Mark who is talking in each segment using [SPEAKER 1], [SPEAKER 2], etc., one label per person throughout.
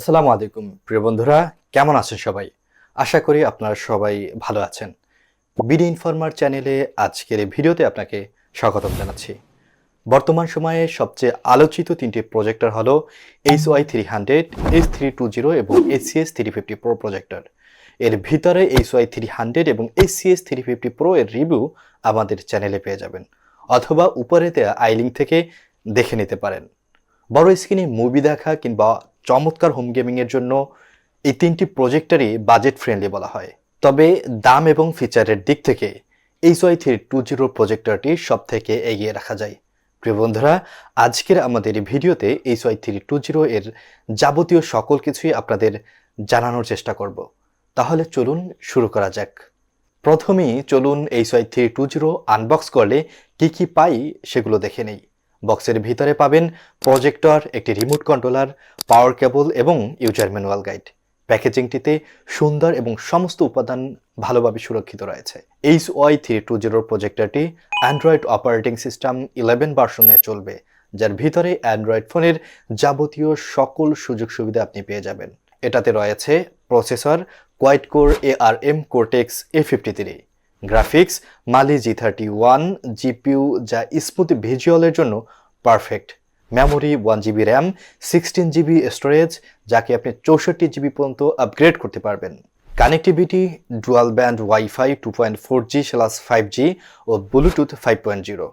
[SPEAKER 1] আসসালামু আলাইকুম, প্রিয় বন্ধুরা, কেমন আছেন সবাই? আশা করি আপনারা সবাই ভালো আছেন। বিডি ইনফরমার চ্যানেলে আজকের এই ভিডিওতে আপনাকে স্বাগতম জানাচ্ছি। বর্তমান সময়ে সবচেয়ে আলোচিত তিনটি প্রজেক্টর হলো H Y three hundred H three two zero এবং ACS three fifty pro projector. এর ভিতরে এইচ ওয়াই থ্রি হান্ড্রেড এবং এসিএস থ্রি ফিফটি প্রো এর রিভিউ আমাদের চ্যানেলে পেয়ে যাবেন, অথবা উপরে দেওয়া আই লিঙ্ক থেকে দেখে নিতে পারেন। বড় স্ক্রিনে মুভি দেখা কিংবা চমৎকার হোম গেমিংয়ের জন্য এই তিনটি প্রজেক্টরই বাজেট ফ্রেন্ডলি বলা হয়। তবে দাম এবং ফিচারের দিক থেকে H Y three two zero প্রজেক্টরটি সব থেকে এগিয়ে রাখা যায়। প্রিয় বন্ধুরা, আজকের আমাদের এই ভিডিওতে H Y three two zero এর যাবতীয় সকল কিছুই আপনাদের জানানোর চেষ্টা করব। তাহলে চলুন শুরু করা যাক। প্রথমেই চলুন H Y three two zero unbox করলে কী কী পাই সেগুলো দেখে নেই। বক্সের ভিতরে পাবেন প্রজেক্টর, একটি রিমোট কন্ট্রোলার, পাওয়ার কেবল এবং ইউজার ম্যানুয়াল গাইড। প্যাকেজিংটিতে সুন্দর এবং সমস্ত উপাদান ভালোভাবে সুরক্ষিত রয়েছে। এইচ ওয়াই থ্রি টু জিরোর প্রজেক্টরটি অ্যান্ড্রয়েড অপারেটিং সিস্টেম ইলেভেন ভার্সনে চলবে, যার ভিতরে অ্যান্ড্রয়েড ফোনের যাবতীয় সকল সুযোগ সুবিধা আপনি পেয়ে যাবেন। এটাতে রয়েছে processor quad core A R M Cortex A fifty three graphics, Mali G thirty one GPU যা স্মুথ ভিজুয়ালের জন্য perfect. Memory one GB RAM, sixteen GB storage যাকে আপনি চৌষট্টি জিবি পর্যন্ত আপগ্রেড করতে পারবেন। Connectivity, dual band WiFi two point four G plus five G ও Bluetooth five point zero.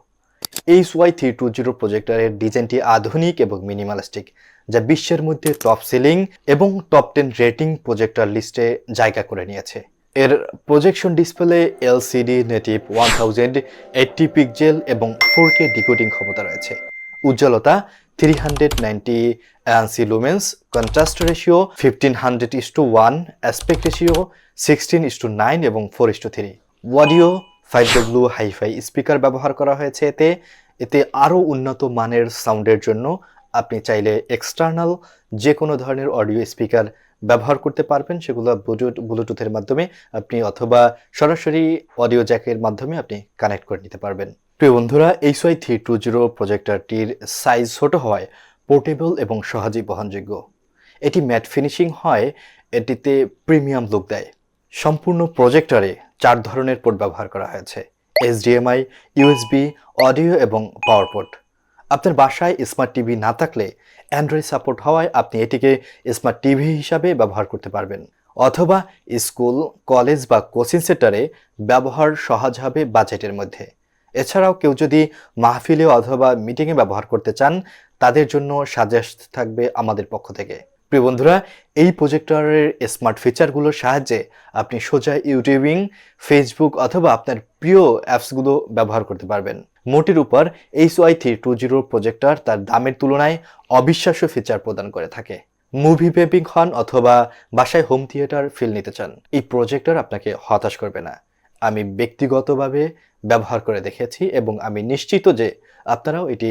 [SPEAKER 1] H Y three two zero প্রজেক্টরের ডিজাইনটি আধুনিক এবং মিনিমালিস্টিক, যা বিশ্বের মধ্যে টপ সেলিং এবং টপ টেন রেটিং প্রজেক্টর লিস্টে জায়গা করে নিয়েছে। এর projection display LCD native one thousand eighty pixel এবং ফোর কে ডিকোডিং ক্ষমতা রয়েছে। উজ্জ্বলতা three hundred ninety ANSI lumens contrast ratio fifteen hundred is to one aspect ratio sixteen is to nine এবং four is to three audio five W hifi speaker ব্যবহার করা হয়েছে এতে। এতে আরও উন্নত মানের সাউন্ডের জন্য আপনি চাইলে এক্সটার্নাল যে কোনো ধরনের অডিও স্পিকার ব্যবহার করতে পারবেন, সেগুলো ব্লুটুথ ব্লুটুথের মাধ্যমে আপনি অথবা সরাসরি অডিও জ্যাকের মাধ্যমে আপনি কানেক্ট করে নিতে পারবেন। প্রিয় বন্ধুরা H Y three two zero প্রজেক্টারটির size ছোট হয় পোর্টেবল এবং সহজেই বহনযোগ্য। এটি ম্যাট ফিনিশিং হয়, এটিতে প্রিমিয়াম লুক দেয়। সম্পূর্ণ প্রজেক্টরে চার ধরনের পোর্ট ব্যবহার করা হয়েছে এইচডিএমআই ইউএসবি অডিও এবং পাওয়ার পোর্ট আপনার বাসায় স্মার্ট টিভি না থাকলে অ্যান্ড্রয়েড সাপোর্ট হওয়ায় আপনি এটিকে স্মার্ট টিভি হিসাবে ব্যবহার করতে পারবেন। অথবা স্কুল, কলেজ বা কোচিং সেন্টারে ব্যবহার সহজ হবে বাজেটের মধ্যে। এছাড়াও কেউ যদি মাহফিলে অথবা মিটিংয়ে ব্যবহার করতে চান, তাদের জন্য সাজেস্ট থাকবে আমাদের পক্ষ থেকে। প্রিয় বন্ধুরা, এই প্রজেক্টরের স্মার্ট ফিচারগুলোর সাহায্যে আপনি সোজা ইউটিউবিং ফেসবুক অথবা আপনার প্রিয় অ্যাপসগুলো ব্যবহার করতে পারবেন। মোটের উপর H Y three two zero projector তার দামের তুলনায় অবিশ্বাস্য ফিচার প্রদান করে থাকে। মুভি পেপিং হন অথবা বাসায় হোম থিয়েটার ফিল নিতে চান, এই প্রজেক্টর আপনাকে হতাশ করবে না। আমি ব্যক্তিগতভাবে ব্যবহার করে দেখেছি এবং আমি নিশ্চিত যে আপনারাও এটি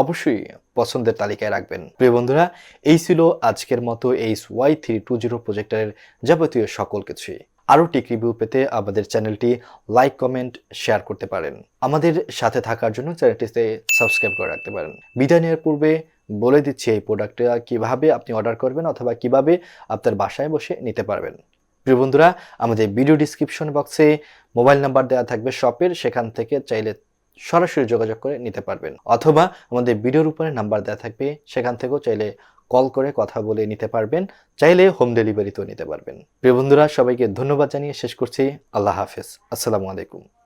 [SPEAKER 1] অবশ্যই পছন্দের তালিকায় রাখবেন। প্রিয় বন্ধুরা, এই ছিল আজকের মতো H Y three two zero প্রজেক্টরের যাবতীয় সকল কিছুই। আরও টিক রিভিউ পেতে আমাদের চ্যানেলটি লাইক, কমেন্ট, শেয়ার করতে পারেন। আমাদের সাথে থাকার জন্য চ্যানেলটিতে সাবস্ক্রাইব করে রাখতে পারেন। বিদায় নেওয়ার পূর্বে বলে দিচ্ছি এই প্রোডাক্টটা কীভাবে আপনি অর্ডার করবেন অথবা কীভাবে আপনার বাসায় বসে নিতে পারবেন। প্রিয় বন্ধুরা, আমাদের ভিডিও ডিসক্রিপশন বক্সে মোবাইল নাম্বার দেওয়া থাকবে শপের, সেখান থেকে চাইলে সরাসরি যোগাযোগ করে নিতে পারবেন। অথবা আমাদের ভিডিওর উপরে নাম্বার দেওয়া থাকবে, সেখান থেকেও চাইলে কল করে কথা বলে নিতে পারবেন, চাইলে হোম ডেলিভারিতেও নিতে পারবেন। প্রিয় বন্ধুরা, সবাইকে ধন্যবাদ জানিয়ে শেষ করছি। আল্লাহ হাফেজ। আসসালামু আলাইকুম।